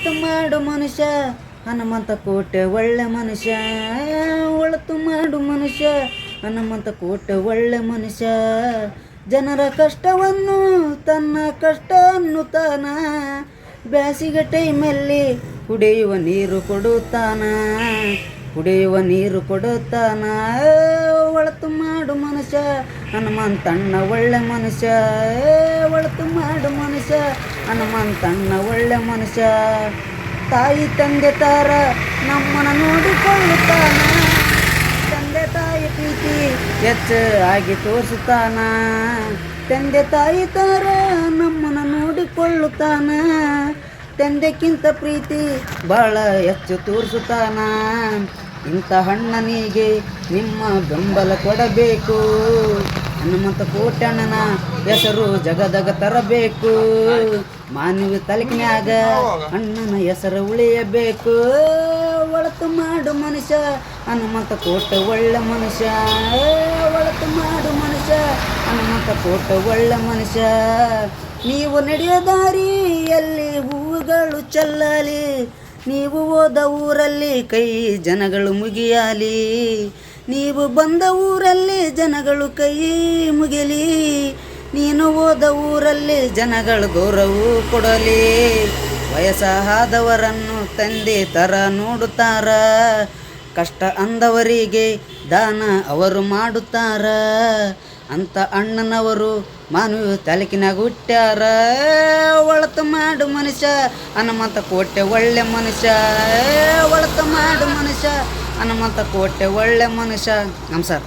ಒಳತು ಮಾಡು ಮನುಷ್ಯ, ಹನುಮಂತ ಕೋಟೆ ಒಳ್ಳೆ ಮನುಷ್ಯ. ಒಳತು ಮಾಡು ಮನುಷ್ಯ, ಹನುಮಂತ ಕೋಟೆ ಒಳ್ಳೆ ಮನುಷ್ಯ. ಜನರ ಕಷ್ಟವನ್ನು ತನ್ನ ಕಷ್ಟ ತಾನ ಬ್ಯಾಸಿಗೆ ಟೈಮಲ್ಲಿ ಕುಡಿಯುವ ನೀರು ಕೊಡುತ್ತಾನ, ಕುಡಿಯುವ ನೀರು ಕೊಡುತ್ತಾನ. ಒಳತು ಮಾಡು ಮನುಷ್ಯ ಹನುಮಂತಣ್ಣ ಒಳ್ಳೆ ಮನುಷ್ಯ. ಒಳತು ಮಾಡು ಮನುಷ್ಯ ಹನುಮಂತಣ್ಣ ಒಳ್ಳೆ ಮನುಷ್ಯ. ತಾಯಿ, ತಂದೆ, ತಾರ ನಮ್ಮನ ನೋಡಿಕೊಳ್ಳುತ್ತಾನ. ತಂದೆ, ತಾಯಿ ಪ್ರೀತಿ ಹೆಚ್ಚಾಗಿ ತೋರಿಸುತ್ತಾನ. ತಂದೆ, ತಾಯಿ, ತಾರ ನಮ್ಮನ ನೋಡಿಕೊಳ್ಳುತ್ತಾನ. ತಂದೆಕ್ಕಿಂತ ಪ್ರೀತಿ ಬಹಳ ಹೆಚ್ಚು ತೋರಿಸುತ್ತಾನ. ಇಂಥ ಹಣ್ಣನಿಗೆ ನಿಮ್ಮ ಬೆಂಬಲ ಕೊಡಬೇಕು. ಹನುಮಂತ ಕೋಟಣ್ಣನ ಹೆಸರು ಜಗದಗ ತರಬೇಕು. ಮಾನವಿ ತಲಕಿನಾಗ ಅಣ್ಣನ ಹೆಸರು ಉಳಿಯಬೇಕು. ಒಳತು ಮಾಡು ಮನುಷ್ಯ, ಹನುಮಂತ ಕೋಟ ಒಳ್ಳೆ ಮನುಷ್ಯ. ಒಳತು ಮಾಡು ಮನುಷ್ಯ, ಹನುಮಂತ ಕೋಟ ಒಳ್ಳೆ ಮನುಷ್ಯ. ನೀವು ನಡೆಯೋ ದಾರಿಯಲ್ಲಿ ಹೂಗಳು ಚೆಲ್ಲಲಿ. ನೀವು ಹೋದ ಊರಲ್ಲಿ ಕೈ ಜನಗಳು ಮುಗಿಯಲಿ. ನೀವು ಬಂದ ಊರಲ್ಲಿ ಜನಗಳು ಕೈ ಮುಗಿಲಿ ನೀನು ಹೋದ ಊರಲ್ಲಿ ಜನಗಳು ಗೌರವ ಕೊಡಲಿ. ವಯಸ್ಸಾದವರನ್ನು ತಂದೆ ತರ ನೋಡುತ್ತಾರ. ಕಷ್ಟ ಅಂದವರಿಗೆ ದಾನ ಅವರು ಮಾಡುತ್ತಾರ. ಅಂತ ಅಣ್ಣನವರು ಮಾನವ ತಾಲೂಕಿನಾಗ ಹುಟ್ಟ್ಯಾರ. ಒಳತು ಮಾಡು ಮನುಷ್ಯ, ಹನುಮಂತ ಕೋಟೆ ಒಳ್ಳೆ ಮನುಷ್ಯ. ಒಳತು ಮಾಡು ಮನುಷ್ಯ, ಹನುಮಂತ ಕೋಟೆ ಒಳ್ಳೆ ಮನುಷ್ಯ. ನಮಸ್ಕಾರ.